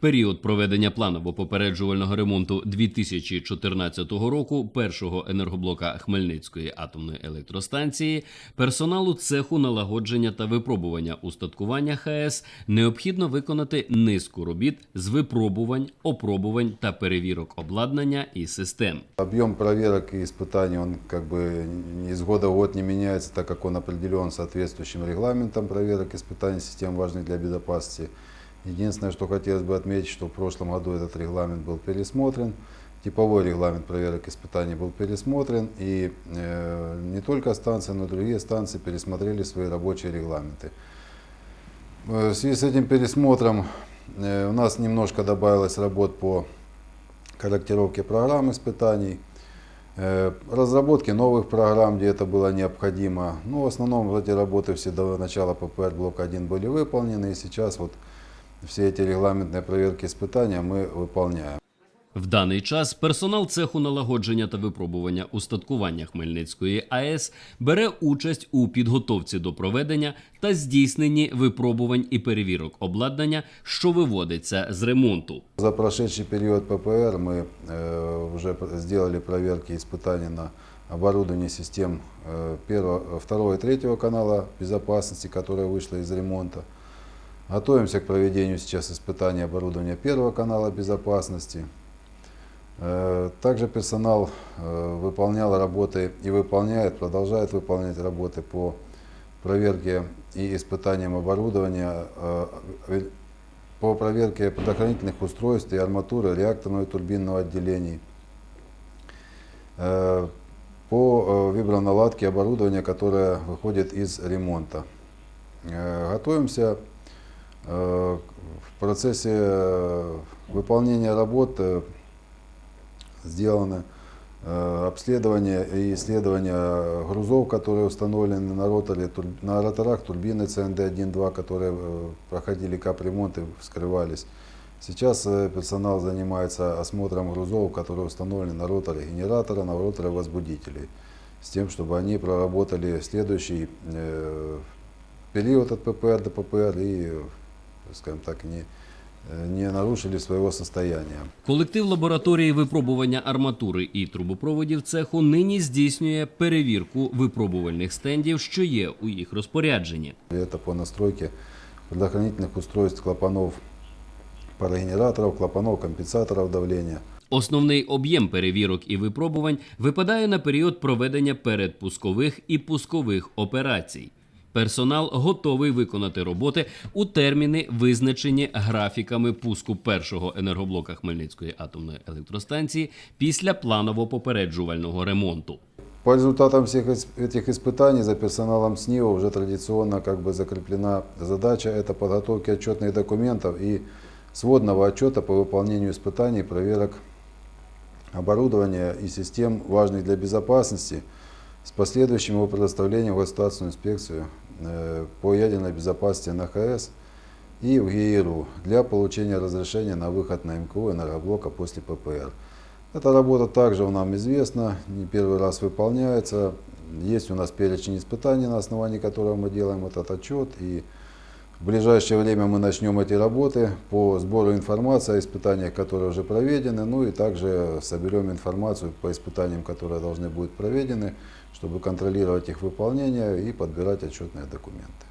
Період проведення планово-попереджувального ремонту 2014 року першого енергоблока Хмельницької атомної електростанції персоналу цеху налагодження та випробування устаткування ХАЕС необхідно виконати низку робіт з випробувань, опробувань та перевірок обладнання і систем. Объем проверок и испытаний, он как бы из года в год не меняется, так как он определен соответствующим регламентом проверок испытаний систем важных для безопасности. Единственное, что хотелось бы отметить, что в прошлом году этот регламент был пересмотрен, типовой регламент проверок испытаний был пересмотрен, и э, не только станции, но и другие станции пересмотрели свои рабочие регламенты. Э, В связи с этим пересмотром э, у нас немножко добавилось работ по корректировке программ испытаний, э, разработке новых программ, где это было необходимо. Ну, в основном эти работы все до начала ППР блока 1 были выполнены, и сейчас вот все эти регламентные проверки испытания мы выполняем. В даний час персонал цеху налагодження та випробування устаткування Хмельницької АЕС бере участь у підготовці до проведення та здійсненні випробувань і перевірок обладнання, що виводиться з ремонту. За прошедший период ППР мы э, уже п- сделали проверки и испытания на оборудование систем э, первого, второго и третьего канала безопасности, которая вышла из ремонта. Готовимся к проведению сейчас испытаний оборудования первого канала безопасности. Э, Также персонал э, выполнял работы и выполняет, продолжает выполнять работы по проверке и испытаниям оборудования, э, по проверке предохранительных устройств и арматуры реакторного и турбинного отделений, по виброналадке оборудования, которое выходит из ремонта. Готовимся в процессе э, выполнения работ э, сделано э, обследование и исследование грузов, которые установлены на, роторе, на роторах турбины ЦНД-1-2, которые э, проходили капремонт и вскрывались. Сейчас э, персонал занимается осмотром грузов, которые установлены на роторе генератора, на роторе возбудителей, с тем, чтобы они проработали следующий э, период от ППР до ППР и, э, скажем так, не, э, не нарушили своего состояния. Колектив лабораторії випробування арматури і трубопроводів цеху нині здійснює перевірку випробувальних стендів, що є у їх розпорядженні. Это по настройке предохранительных устройств клапанов парогенераторов, клапанов компенсаторов давления. Основний об'єм перевірок і випробувань випадає на період проведення передпускових і пускових операцій. Персонал готовий виконати роботи у терміни, визначені графіками пуску першого енергоблока Хмельницької атомної електростанції після планово-попереджувального ремонту. По результатам всех ис- этих испытаний за персоналом СНИО уже традиционно как бы закреплена задача это подготовки отчетных документов и сводного отчета по выполнению испытаний, проверок оборудования и систем, важных для безопасности, с последующим его предоставлением в государственную инспекцию э, по ядерной безопасности НХС и в ГИРУ для получения разрешения на выход на МКУ энергоблока после ППР. Эта работа также нам известна, не первый раз выполняется. Есть у нас перечень испытаний, на основании которого мы делаем этот отчет. И в ближайшее время мы начнем эти работы по сбору информации о испытаниях, которые уже проведены. Ну и также соберем информацию по испытаниям, которые должны быть проведены, чтобы контролировать их выполнение и подбирать отчетные документы.